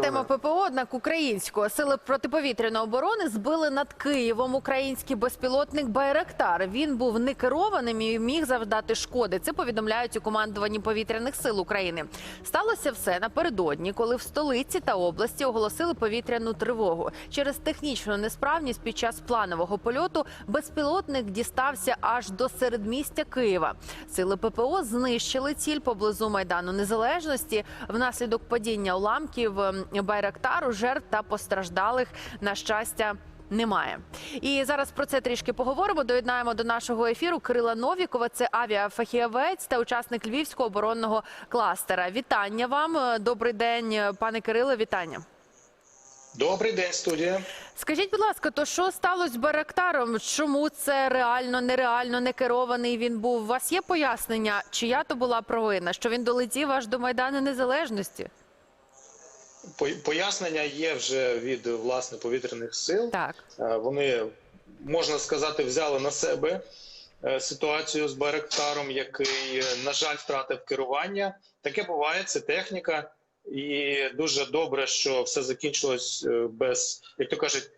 тема ППО, однак українського сили протиповітряної оборони збили над Києвом український безпілотник Байрактар. Він був не керованим і міг завдати шкоди. Це повідомляють у командуванні повітряних сил України. Сталося все напередодні, коли в столиці та області оголосили повітряну тривогу. Через технічну несправність під час планового польоту безпілотник дістався аж до середмістя Києва. Сили ППО знищили ціль поблизу майдану Незалежності. Внаслідок падіння уламків ем, Байрактару жертв та постраждалих на щастя. Немає і зараз про це трішки поговоримо. Доєднаємо до нашого ефіру Кирила Новікова. Це авіафахівець та учасник львівського оборонного кластера. Вітання вам. Добрий день, пане Кирило. Вітання. Добрий день, студія. Скажіть, будь ласка, то що сталося з Байрактаром? Чому це реально, нереально, не керований він був? У вас є пояснення, чия то була провина, що він долетів аж до майдану незалежності? По- Пояснення є вже від власне повітряних сил. Так. Е, Вони можна сказати взяли на себе е, ситуацію з Байрактаром, який, на жаль, втратив керування. Таке буває, це техніка, і дуже добре, що все закінчилось е, без, як то кажуть,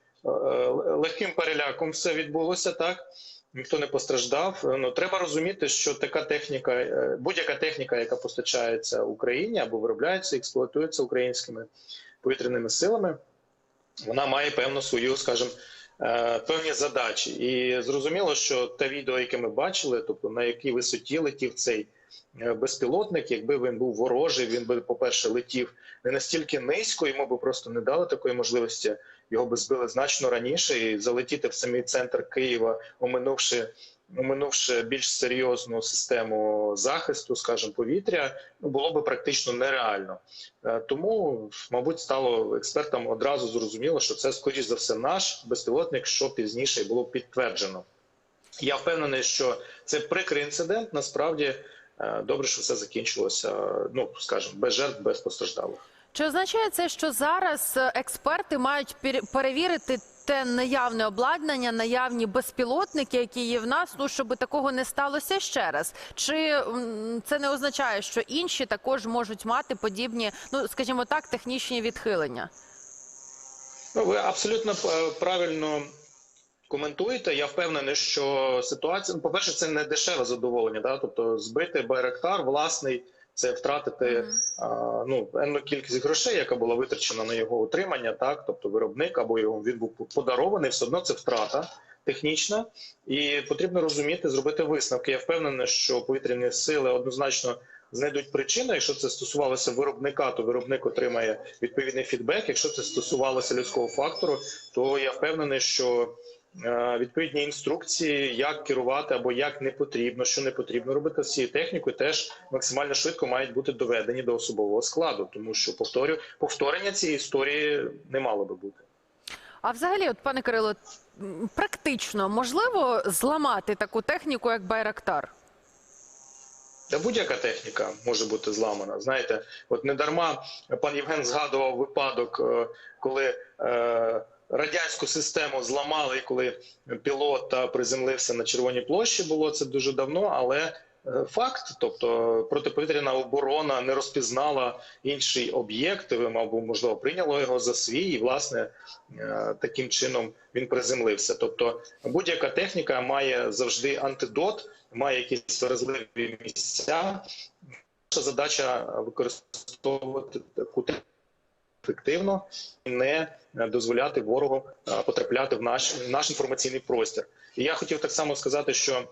легким переляком. Все відбулося так. Ніхто не постраждав. Ну треба розуміти, що така техніка, е, будь-яка техніка, яка постачається Україні або виробляється, експлуатується українськими повітряними силами, вона має певну свою, скажімо, е, певні задачі. І зрозуміло, що те відео, яке ми бачили, тобто на якій висоті летів цей безпілотник, якби він був ворожий, він би, по-перше, летів не настільки низько, йому би просто не дали такої можливості. Його би збили значно раніше і залетіти в самий центр Києва, оминувши. Оминувши більш серйозну систему захисту, скажімо, повітря, ну було би практично нереально. Е, Тому, мабуть, стало експертам одразу зрозуміло, що це скоріш за все наш безпілотник, що пізніше було підтверджено. Я впевнений, що це прикрий інцидент. Насправді е, добре, що все закінчилося. е, Ну скажімо, без жертв, без постраждалих. Чи означає це, що зараз е, експерти мають перевірити те наявне обладнання, наявні безпілотники, які є в нас, ну щоб такого не сталося ще раз? Чи це не означає, що інші також можуть мати подібні, ну скажімо так, технічні відхилення? Ну, ви абсолютно е, правильно коментуєте. Я впевнений, що ситуація, ну, по-перше, це не дешеве задоволення. Да? Тобто збити Байрактар власний, це втратити а, ну, енну кількість грошей, яка була витрачена на його утримання, так? тобто виробник або його він був подарований, все одно це втрата. Технічна, і потрібно розуміти, зробити висновки. Я впевнений, що повітряні сили однозначно знайдуть причину. Якщо це стосувалося виробника, то виробник отримає відповідний фідбек. Якщо це стосувалося людського фактору, то я впевнений, що відповідні інструкції, як керувати або як не потрібно, що не потрібно робити з цією технікою, теж максимально швидко мають бути доведені до особового складу, тому що повторю, повторення цієї історії не мало би бути. А взагалі, от пане Кирило, практично можливо зламати таку техніку, як Байрактар? Та будь-яка техніка може бути зламана. Знаєте, от не дарма пан Євген згадував випадок, е, коли е, радянську систему зламали, коли пілот приземлився на Червоній площі. Було це дуже давно, але е, факт, тобто протиповітряна оборона не розпізнала інший об'єкт, або можливо прийняло його за свій, і власне е, таким чином він приземлився. Тобто будь-яка техніка має завжди антидот, має якісь вразливі місця. Наша задача використовувати таку техніку ефективно і не дозволяти ворогу е, потрапляти в наш, в наш інформаційний простір. І я хотів так само сказати, що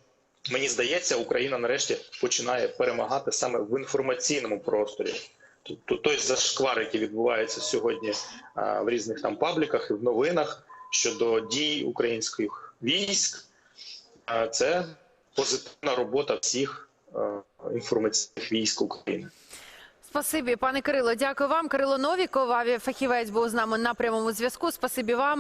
мені здається, Україна нарешті починає перемагати саме в інформаційному просторі. Тобто той зашквар, який відбувається сьогодні в різних там пабліках і в новинах щодо дій українських військ, це позитивна робота всіх інформаційних військ України. Спасибі, пане Кирило. Дякую вам. Кирило Новіков, авіафахівець був з нами на прямому зв'язку. Спасибі вам.